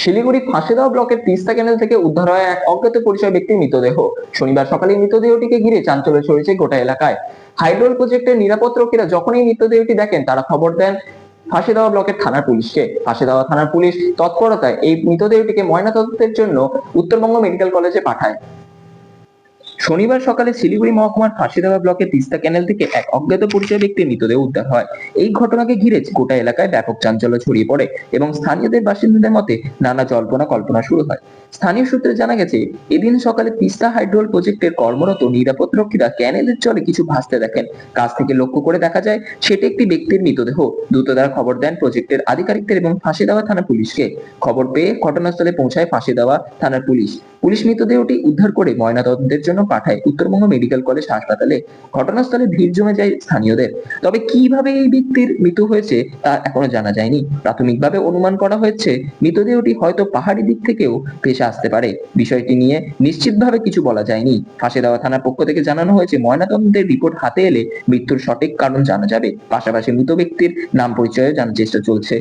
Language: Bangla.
শিলিগুড়ি ফাঁসিদাওয়া ব্লকের তিস্তা ক্যানেল থেকে উদ্ধার হয় এক অজ্ঞাত পরিচয় ব্যক্তির মৃতদেহ। শনিবার সকালে মৃতদেহটিকে ঘিরে চাঞ্চল্য ছড়িয়েছে গোটা এলাকায়। হাইড্রোল প্রজেক্টের নিরাপত্রকেরা যখনই মৃতদেহটি দেখেন, তারা খবর দেন ফাঁসিদাওয়া ব্লকের থানার পুলিশকে। ফাঁসিদাওয়া থানার পুলিশ তৎপরতায় এই মৃতদেহটিকে ময়নাতদন্তের জন্য উত্তরবঙ্গ মেডিকেল কলেজে পাঠায়। শনিবার সকালে শিলিগুড়ি মহকুমার ফাঁসিদাওয়া ব্লকের তিস্তা ক্যানেল থেকে এক অজ্ঞাত পরিচয় ব্যক্তির মৃতদেহ উদ্ধার হয়। এই ঘটনাকে ঘিরে গোটা এলাকায় ব্যাপক চাঞ্চল্য ছড়িয়ে পড়ে এবং স্থানীয়দের বাসিন্দাদের মতে নানা জল্পনা কল্পনা শুরু হয়। স্থানীয় সূত্রে জানা গেছে, এদিন সকালে তিস্তা হাইড্রোল প্রজেক্টের কর্মরত নিরাপদ রক্ষীরা ক্যানেলের জলে কিছু ভাসতে দেখেন। কাছ থেকে লক্ষ্য করে দেখা যায়, সেটি একটি ব্যক্তির মৃতদেহ। দ্রুত দ্বারা খবর দেন প্রজেক্টের আধিকারিকদের এবং ফাঁসি দেওয়া থানা পুলিশকে। খবর পেয়ে ঘটনাস্থলে পৌঁছায় ফাঁসি দেওয়া থানার পুলিশ। পুলিশ মৃতদেহটি উদ্ধার করে ময়নাতদন্তের জন্য পাঠায়। উত্তরবঙ্গ মেডিকেল কলেজ হাসপাতালে ঘটনাস্থলে ভিড় জমে যায় স্থানীয়দের। তবে কীভাবে এই ব্যক্তির মৃত্যু হয়েছে তা এখনও জানা যায়নি। প্রাথমিকভাবে অনুমান করা হয়েছে, মৃতদেহটি হয়তো পাহাড়ি দিক থেকেও ভেসে আসতে পারে। বিষয়টি নিয়ে নিশ্চিতভাবে কিছু বলা যায়নি। ফাঁসি দেওয়া থানার পক্ষ থেকে জানানো হয়েছে, ময়নাতদন্তের রিপোর্ট হাতে এলে মৃত্যুর সঠিক কারণ জানা যাবে। পাশাপাশি মৃত ব্যক্তির নাম পরিচয়ও জানার চেষ্টা চলছে।